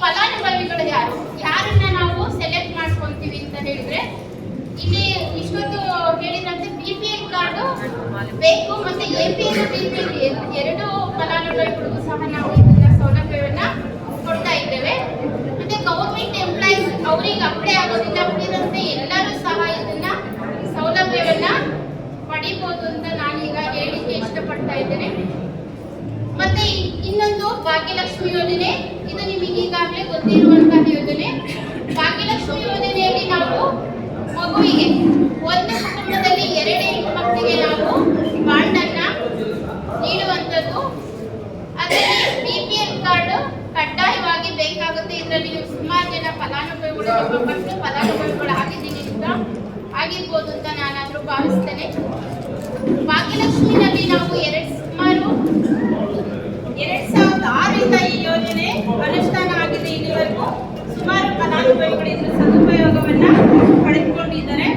ಫಲಾನುಭವಿಗಳು ಯಾರು? ಯಾರನ್ನ ನಾವು ಸೆಲೆಕ್ಟ್ ಮಾಡ್ಕೊಂತೀವಿ ಅಂತ ಹೇಳಿದ್ರೆ ಇಲ್ಲಿ ಇಷ್ಟೊತ್ತು ಹೇಳಿದಂತೆ ಬಿ ಪಿ ಎಲ್ ಕಾರ್ಡು ಬೇಕು ಮತ್ತೆ ಎ ಪಿ ಎರಡು ಫಲಾನುಭವಿಗಳಿಗೂ ಸಹ ನಾವು ಇದನ್ನ ಸೌಲಭ್ಯವನ್ನ ಕೊಡ್ತಾ ಇದ್ದೇವೆ. ಮತ್ತೆ ಗೌರ್ಮೆಂಟ್ ಎಂಪ್ಲಾಯೀಸ್ ಅವರಿಗೆ ಅಪ್ಲೈ ಆಗೋದಿಲ್ಲ ಉಳಿದಂತೆ ಎಲ್ಲರೂ ಸಹ ಇದನ್ನ ಸೌಲಭ್ಯವನ್ನ ಪಡಿಬಹುದು ಅಂತ ನಾನೀಗ ಹೇಳಿಕೆ ಇಷ್ಟಪಡ್ತಾ ಇದ್ದೇನೆ. ಮತ್ತೆ ಇನ್ನೊಂದು ಭಾಗ್ಯಲಕ್ಷ್ಮಿ ಯೋಜನೆ, ಇದು ನಿಮಗೆ ಈಗಾಗಲೇ ಗೊತ್ತಿರುವಂತಹ ಯೋಜನೆ. ಭಾಗ್ಯಲಕ್ಷ್ಮಿ ಯೋಜನೆಯಲ್ಲಿ ನಾವು ಮಗುವಿಗೆ ಒಂದು ಕುಟುಂಬದಲ್ಲಿ ಜನ ಫಲಾನುಭವಿಗಳು ಮಕ್ಕಳು ಫಲಾನುಭವಿಗಳು ಆಗಿದ್ದೀನಿ ಅಂತ ಆಗಿರ್ಬೋದು ಅಂತ ನಾನಾದ್ರೂ ಭಾವಿಸ್ತೇನೆ. ಭಾಗ್ಯಲಕ್ಷ್ಮಿನಲ್ಲಿ ನಾವು ಎರಡು ಸುಮಾರು ಎರಡ್ ಸಾವಿರದ ಆರರಿಂದ ಈ ಯೋಜನೆ ಅನುಷ್ಠಾನ ಆಗಿದೆ ಇಲ್ಲಿವರೆಗೂ. ಸುಮಾರು ಫಲಾನುಭವಿಗಳು ಇದರ ಸದುಪಯೋಗವನ್ನ ಪಡೆದುಕೊಂಡಿದ್ದಾರೆ.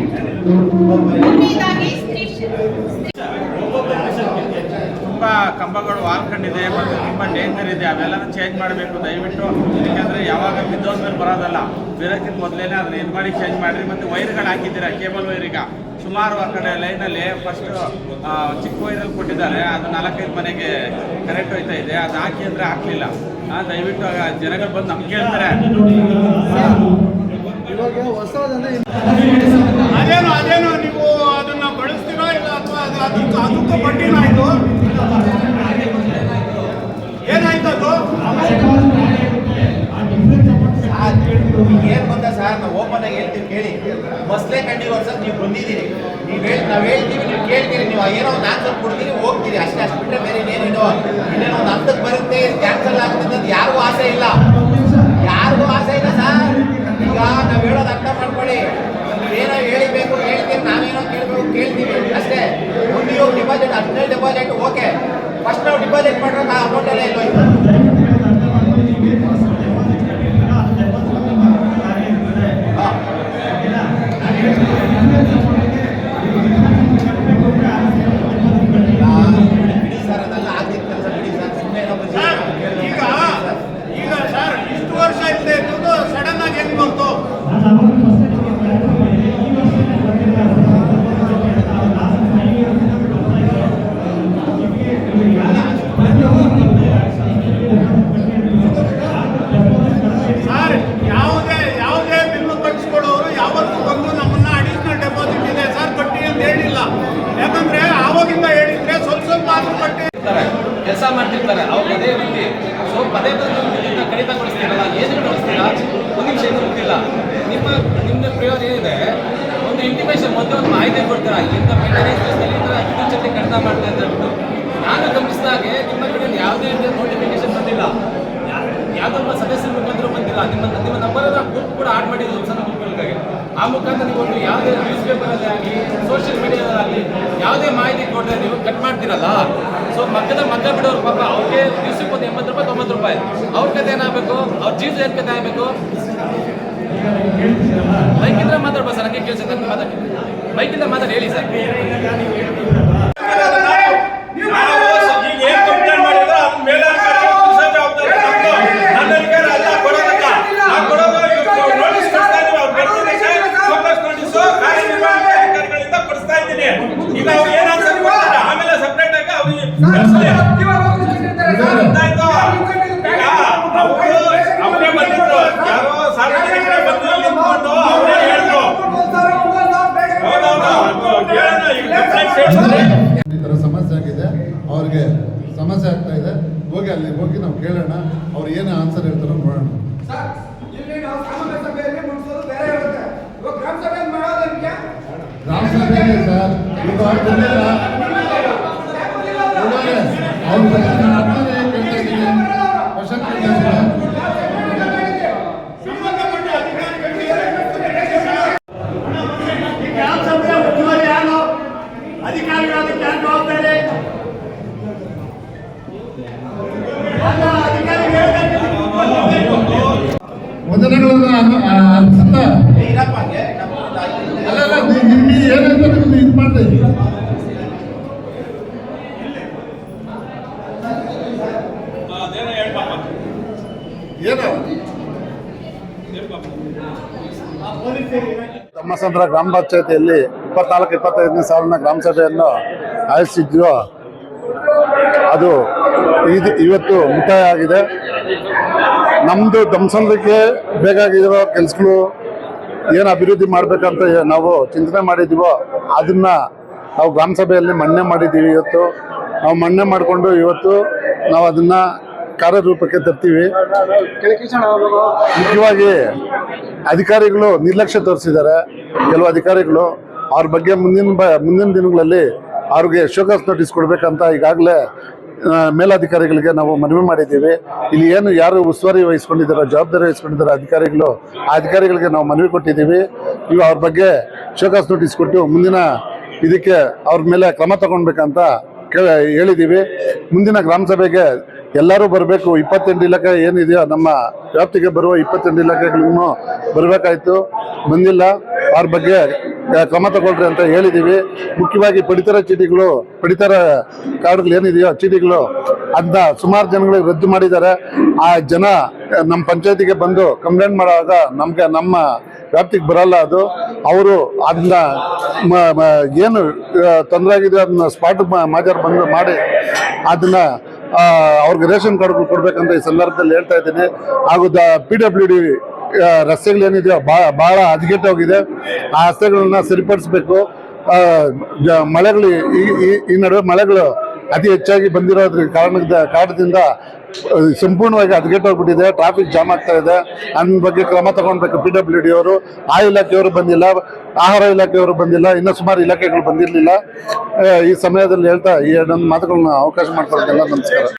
ಕಂಬಗಳು ವಾಲ್ಕೊಂಡಿದೆ ಮತ್ತು ತುಂಬ ಡೇಂಜರ್ ಇದೆ, ಅವೆಲ್ಲನೂ ಚೇಂಜ್ ಮಾಡಬೇಕು. ದಯವಿಟ್ಟು, ಯಾಕಂದರೆ ಯಾವಾಗ ಬಿದ್ದೋದ ಮೇಲೆ ಬರೋದಲ್ಲ ಬಿರೋಕ್ಕಿಂತ ಮೊದಲೇ ಅದನ್ನ ಇದು ಮಾಡಿ ಚೇಂಜ್ ಮಾಡಿರಿ. ಮತ್ತು ವೈರ್ಗಳು ಹಾಕಿದ್ದೀರಾ, ಕೇಬಲ್ ವೈರಿಗ ಸುಮಾರು ಆ ಕಡೆ ಲೈನಲ್ಲಿ ಫಸ್ಟ್ ಚಿಕ್ಕ ವೈರಲ್ಲಿ ಕೊಟ್ಟಿದ್ದಾರೆ. ಅದು ನಾಲ್ಕೈದು ಮನೆಗೆ ಕರೆಕ್ಟ್ ಹೋಯ್ತಾ ಇದೆ. ಅದು ಹಾಕಿ ಅಂದರೆ ಹಾಕಲಿಲ್ಲ. ದಯವಿಟ್ಟು ಜನಗಳು ಬಂದು ನಮ್ಗೆ ಕೇಳ್ತಾರೆ ಅದೇನು ಅದೇನು, ನೀವು ಅದನ್ನ ಬಳಸ್ತೀರಾ ಇಲ್ಲ ಅಥವಾ ಅದು ಅದಕ್ಕೆ ಬಡ್ಡಿನ ಅದು ಏನ್ ಬಂದ ಸರ್ ನಾವು ಓಪನ್ ಆಗಿ ಹೇಳ್ತೀವಿ ಕೇಳಿ. ಮಸ್ಲೆ ಕಂಡಿರೋ ಸರ್ ನೀವು ಬಂದಿದ್ದೀರಿ. ನೀವು ಹೇಳಿ, ನಾವು ಹೇಳ್ತೀವಿ, ನೀವು ಕೇಳ್ತೀರಿ, ನೀವು ಏನೋ ಒಂದು ಆನ್ಸರ್ ಕೊಡ್ತೀರಿ, ಹೋಗ್ತೀರಿ. ಅಷ್ಟೇ, ಅಷ್ಟು ಬಿಟ್ಟರೆ ಬೇರೆ ಇನ್ನೇನೇನೋ ಇನ್ನೇನೋ ಒಂದು ಹಂತಕ್ಕೆ ಬರುತ್ತೆ ಕ್ಯಾನ್ಸಲ್ ಆಗುತ್ತೆ ಅಂತ ಯಾರಿಗೂ ಆಸೆ ಇಲ್ಲ. ಯಾರಿಗೂ ಆಸೆ ಇಲ್ಲ ಸರ್ ಈಗ ನಾವು ಹೇಳೋದು ಅರ್ಥ ಮಾಡ್ಕೊಳ್ಳಿ. ಏನೋ ಹೇಳಿಬೇಕು ಹೇಳ್ತೀವಿ ನಾವೇನೋ ಕೇಳಬೇಕು, ಕೇಳ್ತೀವಿ. ಅಷ್ಟೇ. ಒಂದು ಡಿಪಾಸಿಟ್ ಹದಿನೇಳು ಡಿಪಾಸಿಟ್ ಓಕೆ ಫಸ್ಟ್ ನಾವು ಡಿಪಾಸಿಟ್ ಮಾಡಿರೋ ಆ ಅಮೌಂಟೆಲ್ಲ ಎಲ್ಲೋಯ್ತು ಬಿಡಿ ಸರ್ ಅದೆಲ್ಲ ಆಗಿದ್ದ ಕೆಲಸ ಬಿಡಿ ಸರ್ ಸುಮ್ಮನೆ ಏನೋ ಬಂದಿದೆ. ಸರ್ ಈಗ ಈಗ ಸರ್ ಇಷ್ಟು ವರ್ಷ ಇಲ್ಲದೆ ಇದ್ದು ಸಡನ್ ಆಗಿ ಹೆಂಗ್ ಬಂತು ಸರ್ ಯಾವುದೇ ಯಾವುದೇ ಬಿಲ್ಲು ಕಟ್ಟಿಸ್ಕೊಡೋರು ಯಾವತ್ತೂ ಬಂದು ನಮ್ಮನ್ನ ಅಡಿಷನಲ್ ಡೆಪಾಸಿಟ್ ಇದೆ ಸರ್ ಕಟ್ಟಿ ಅಂತ ಹೇಳಿಲ್ಲ ಯಾಕಂದ್ರೆ ಆವಾಗಿಂದ ಹೇಳಿದ್ರೆ ಸ್ವಲ್ಪ ಸ್ವಲ್ಪ ಆದ್ರೂ ಕಟ್ಟಿ ಕೆಲಸ ಮಾಡ್ತಿರ್ತಾರೆ, ಅವ್ರ ಅದೇ ರೀತಿ ಸೊ ಪದೇ ಪದೇ ನಿಮ್ಮಿಂದ ಕಡಿತಗೊಳಿಸ್ತೀರಲ್ಲ ಏನು ಕಳಿಸ್ತೀರಾ ಒಂದು ನಿಮಿಷ ಏನು ಗೊತ್ತಿಲ್ಲ ನಿಮ್ಮ ನಿಮ್ಮ ಪ್ರಿಯೋರ್ ಏನಿದೆ, ಒಂದು ಇಂಟಿಮೇಷನ್ ಮೊದಲು ಒಂದು ಮಾಹಿತಿ ಕೊಡ್ತೀರಾ? ಇಂಥ ಮೇಂಟೆನೆನ್ಸ್ ವಿದ್ಯುತ್ ಜೊತೆ ಕಡಿತ ಮಾಡ್ತಾ ಅಂತ ನಾನು ಗಮನಿಸಿದಾಗೆ ನಿಮ್ಮ ಕಡೆ ಯಾವುದೇ ರೀತಿಯ ನೋಟಿಫಿಕೇಶನ್ ಬಂದಿಲ್ಲ. ಯಾವ್ದೊಬ್ಬ ಸದಸ್ಯರ ಮುಖಾಂತರ ಬಂದಿಲ್ಲ. ನಿಮ್ಮ ನಿಮ್ಮ ನಂಬರನ್ನ ಗ್ರೂಪ್ ಕೂಡ ಆಡ್ ಮಾಡಿದ್ರು ಸಣ್ಣ ಗ್ರೂಪ್ಗಳಿಗೆ ಆ ಮುಖಾಂತರ ನೀವು ಯಾವುದೇ ನ್ಯೂಸ್ ಪೇಪರಲ್ಲಿ ಆಗಲಿ ಸೋಷಿಯಲ್ ಮೀಡಿಯಾದಲ್ಲಿ ಯಾವುದೇ ಮಾಹಿತಿ ಕೊಟ್ಟರೆ ಕಟ್ ಮಾಡ್ತೀರಲ್ಲ? ಸೊ ಮಕ್ಕದ ಮಕ್ಕ ಬಿಡೋರು ಪಾಪ ಅವ್ರಿಗೆ ದಿವ್ಸಕ್ಕೆ ಒಂದು ಎಂಬತ್ತು ರೂಪಾಯಿ, ತೊಂಬತ್ತು ರೂಪಾಯಿ. ಅವ್ರ ಕತೆ ಏನಾಗಬೇಕು? ಅವ್ರ ಜೀವನ ಏನ್ ಕತೆ ಆಗಬೇಕು? ಬೈಕಿಂದ ಮಾತಾಡ್ಬೋದು ಸರ್, ಹಂಗೆ ಕೇಳಿಸುತ್ತೆ ಮಾತಾಡಿ. ಬೈಕಿಂದ ಮಾತಾಡಿ, ಹೇಳಿ ಸರ್ ನಾವು ಈಗ ಏನ್ ಕಂಪ್ಲೇಂಟ್ ಮಾಡಿದ್ರೆ ಅದನ್ನ ಮೇಲಾಧಿಕಾರಿಗೆ ತಿಳಿಸೋ ಜವಾಬ್ದಾರಿ ನಮ್ದು. ನನ್ನ ಅಧಿಕಾರ ಅಲ್ಲ ಕೊಡೋದಲ್ಲ. ನಾವು ಕೊಡೋದು ಇವ್ರು ನೋಟಿಸ್ ಕೊಡ್ತಾ ಇದೀವಿ. ಅವ್ರು ಬರ್ತೀನಿ ಸರ್, ಫೋಕಸ್ ನೋಟಿಸು ಕಾರ್ಯನಿರ್ವಹಣಾ ಅಧಿಕಾರಿಗಳಿಂದ ಕೊಡಿಸ್ತಾ ಇದ್ದೀನಿ. ಈಗ ಅವ್ರು ಏನ್ ಆನ್ಸರ್ ಕೊಡ್ತಾರೆ ಆಮೇಲೆ ಸಪ್ರೇಟ್ ಆಗಿ ಅವ್ರಿಗೆ ಕಳ್ಸ್ಲಿ. ಗೊತ್ತಾಯ್ತು? ಈಗ ಅವ್ರು ಅವರೇ ಬಂದಿದ್ರು ಯಾರೋ ಸಾರ್ವಜನಿಕರೇ ಬಂದು ಇಲ್ಲಿ ನಿಂತ್ಕೊಂಡು ಅವರೇ ಹೇಳಿದ್ರು ಹೌದೌದು ಅದು ಹೇಳೋಣ ಈಗ ಕಂಪ್ಲೇಂಟ್ ಸೇರಿಸಿದ್ರೆ ಈ ಥರ ಸಮಸ್ಯೆ ಆಗಿದೆ ಅವ್ರಿಗೆ ಸಮಸ್ಯೆ ಆಗ್ತಾ ಇದೆ ಹೋಗಿ ನಾವು ಕೇಳೋಣ ಅವ್ರು ಏನು ಆನ್ಸರ್ ಹೇಳ್ತಾರೋ ನೋಡೋಣ. ಇಲ್ಲಿ ನಾವು ಸಾಮಾನ್ಯ ಸಭೆಯಲ್ಲಿ ಮುಗಿಸೋದು ಬೇರೆ ಇರುತ್ತೆ ಇವಾಗ ಗ್ರಾಮ ಸಭೆಯಲ್ಲಿ ಮಾಡೋದಕ್ಕೆ ಗ್ರಾಮ ಸಭೆಯಲ್ಲಿ ಸರ್ ಈಗ ಅವ್ರು ಬಂದಿಲ್ಲ ಕೂಡಲೇ ಅವ್ರ ಪ್ರಶ್ನೆ ಮಾಡ್ತಾರೆ ಕೇಳ್ತಾ ಇದ್ದೀನಿ ಕ್ವಶನ್ ಕೇಳ್ತಾ ಇದ್ದೀನಿ ಸಂಬಂಧಪಟ್ಟ ಅಧಿಕಾರಿಗಳಿಗೆ ಗ್ರಾಮ ಸಭೆಯ ಉಸ್ತುವಾರಿ ಯಾರು ಅಧಿಕಾರಿಗಳು ಅದಕ್ಕೆ ಯಾರು ಜವಾಬ್ದಾರಿ ವಂದನೆಗಳನ್ನ ಅನು- ಆ, ಅರ್ಪಿಸುತ್ತ ಇರಪ್ಪ ಹಂಗೆ ನಮ್ಮ ಅಲ್ಲ ಅಲ್ಲ ನೀ- ನಿಮ್ಗೆ ಏನಂತ ನಿಮ್ದು ಇದು ಮಾಡ್ತಾ ಇದ್ದೀವಿ ಅದೇನೋ ಹೇಳ್ಬಪ್ಪ ಏನು ಧರ್ಮಸಂದ್ರ ಗ್ರಾಮ ಪಂಚಾಯತಿಯಲ್ಲಿ ಇಪ್ಪತ್ನಾಲ್ಕು, ಇಪ್ಪತ್ತೈದನೇ ಸಾಲಿನ ಗ್ರಾಮ ಸಭೆಯನ್ನು ಆಯೋಜಿಸಿದ್ರು ಅದು ಇದು ಇವತ್ತು ಮುಕ್ತಾಯ ಆಗಿದೆ. ನಮ್ಮದು ಧರ್ಮಸಂದ್ರಕ್ಕೆ ಬೇಕಾಗಿರೋ ಕೆಲಸಗಳು ಏನು ಅಭಿವೃದ್ಧಿ ಮಾಡಬೇಕಂತ ನಾವು ಚಿಂತನೆ ಮಾಡಿದ್ದೀವೋ, ಅದನ್ನು ನಾವು ಗ್ರಾಮ ಸಭೆಯಲ್ಲಿ ಮನ್ನಣೆ ಮಾಡಿದ್ದೀವಿ ಇವತ್ತು. ನಾವು ಮನ್ನಣೆ ಮಾಡಿಕೊಂಡು ಇವತ್ತು ನಾವು ಅದನ್ನು ಕಾರ್ಯರೂಪಕ್ಕೆ ತರ್ತೀವಿ. ಮುಖ್ಯವಾಗಿ ಅಧಿಕಾರಿಗಳು ನಿರ್ಲಕ್ಷ್ಯ ತೋರಿಸಿದ್ದಾರೆ. ಕೆಲವು ಅಧಿಕಾರಿಗಳು ಅವ್ರ ಬಗ್ಗೆ ಮುಂದಿನ ಮುಂದಿನ ದಿನಗಳಲ್ಲಿ ಅವ್ರಿಗೆ ಶೋಕಾಸ್ ನೋಟಿಸ್ ಕೊಡಬೇಕಂತ ಈಗಾಗಲೇ ಮೇಲಾಧಿಕಾರಿಗಳಿಗೆ ನಾವು ಮನವಿ ಮಾಡಿದ್ದೀವಿ. ಇಲ್ಲಿ ಏನು, ಯಾರು ಉಸ್ತುವಾರಿ ವಹಿಸ್ಕೊಂಡಿದ್ದಾರೋ, ಜವಾಬ್ದಾರಿ ವಹಿಸ್ಕೊಂಡಿದ್ದಾರೋ ಅಧಿಕಾರಿಗಳು, ಆ ಅಧಿಕಾರಿಗಳಿಗೆ ನಾವು ಮನವಿ ಕೊಟ್ಟಿದ್ದೀವಿ. ಇವು ಅವ್ರ ಬಗ್ಗೆ ಶೋಕಾಸ್ ನೋಟಿಸ್ ಕೊಟ್ಟು ಮುಂದಿನ ಇದಕ್ಕೆ ಅವ್ರ ಮೇಲೆ ಕ್ರಮ ತಗೊಳ್ಬೇಕಂತ ಕೇಳ, ಹೇಳಿದ್ದೀವಿ. ಮುಂದಿನ ಗ್ರಾಮ ಸಭೆಗೆ ಎಲ್ಲರೂ ಬರಬೇಕು. ಇಪ್ಪತ್ತೆಂಟು ಇಲಾಖೆ ಏನಿದೆಯೋ ನಮ್ಮ ವ್ಯಾಪ್ತಿಗೆ ಬರುವ ಇಪ್ಪತ್ತೆಂಟು ಇಲಾಖೆಗಳಿಗೂ ಬರಬೇಕಾಯ್ತು. ಬಂದಿಲ್ಲ. ಅವ್ರ ಬಗ್ಗೆ ಕ್ರಮ ತಗೊಳ್ರಿ ಅಂತ ಹೇಳಿದ್ದೀವಿ ಮುಖ್ಯವಾಗಿ ಪಡಿತರ ಚೀಟಿಗಳು, ಪಡಿತರ ಕಾರ್ಡ್ಗಳು ಏನಿದೆಯೋ ಚೀಟಿಗಳು ಅದನ್ನ ಸುಮಾರು ಜನಗಳಿಗೆ ರದ್ದು ಮಾಡಿದ್ದಾರೆ. ಆ ಜನ, ನಮ್ಮ ಪಂಚಾಯತಿಗೆ ಬಂದು ಕಂಪ್ಲೇಂಟ್ ಮಾಡುವಾಗ ನಮಗೆ ನಮ್ಮ ವ್ಯಾಪ್ತಿಗೆ ಬರಲ್ಲ ಅದು. ಅವರು ಅದನ್ನ ಏನು ತೊಂದರೆ ಆಗಿದೆ ಅದನ್ನ ಸ್ಪಾಟ್ ಮಾಜರ್ ಬಂದು ಮಾಡಿ, ಅದನ್ನ ಅವ್ರಿಗೆ ರೇಷನ್ ಕಾರ್ಡ್ಗಳು ಕೊಡಬೇಕಂತ ಈ ಸಂದರ್ಭದಲ್ಲಿ ಹೇಳ್ತಾ ಇದ್ದೀನಿ. ಹಾಗೂ ದ ಪಿ ಡಬ್ಲ್ಯೂ ಡಿ ರಸ್ತೆಗಳೇನಿದೆಯೋ ಭಾಳ ಭಾಳ ಹದಗೆಟ್ಟೋಗಿದೆ. ಆ ರಸ್ತೆಗಳನ್ನ ಸರಿಪಡಿಸ್ಬೇಕು. ಮಳೆಗಳು ಈ, ಈ- ನಡುವೆ ಮಳೆಗಳು ಅತಿ ಹೆಚ್ಚಾಗಿ ಬಂದಿರೋದ್ರ ಕಾರಣದ, ಕಾರಣದಿಂದ ಸಂಪೂರ್ಣವಾಗಿ ಹದಗೆಟ್ಟೋಗ್ಬಿಟ್ಟಿದೆ ಟ್ರಾಫಿಕ್ ಜಾಮ್ ಆಗ್ತಾ ಇದೆ. ಅದ್ರ ಬಗ್ಗೆ ಕ್ರಮ ತಗೊಳ್ಬೇಕು ಪಿ ಡಬ್ಲ್ಯೂ ಡಿ ಅವರು. ಆ ಇಲಾಖೆಯವರು ಬಂದಿಲ್ಲ, ಆಹಾರ ಇಲಾಖೆಯವರು ಬಂದಿಲ್ಲ, ಇನ್ನೂ ಸುಮಾರು ಇಲಾಖೆಗಳು ಬಂದಿರಲಿಲ್ಲ. ಈ ಸಮಯದಲ್ಲಿ ಹೇಳ್ತಾ ಈ ಎರಡೊಂದು ಮಾತುಗಳನ್ನ ಅವಕಾಶ ಮಾಡ್ಕೊಳ್ತೇನೆ ನಮಸ್ಕಾರ.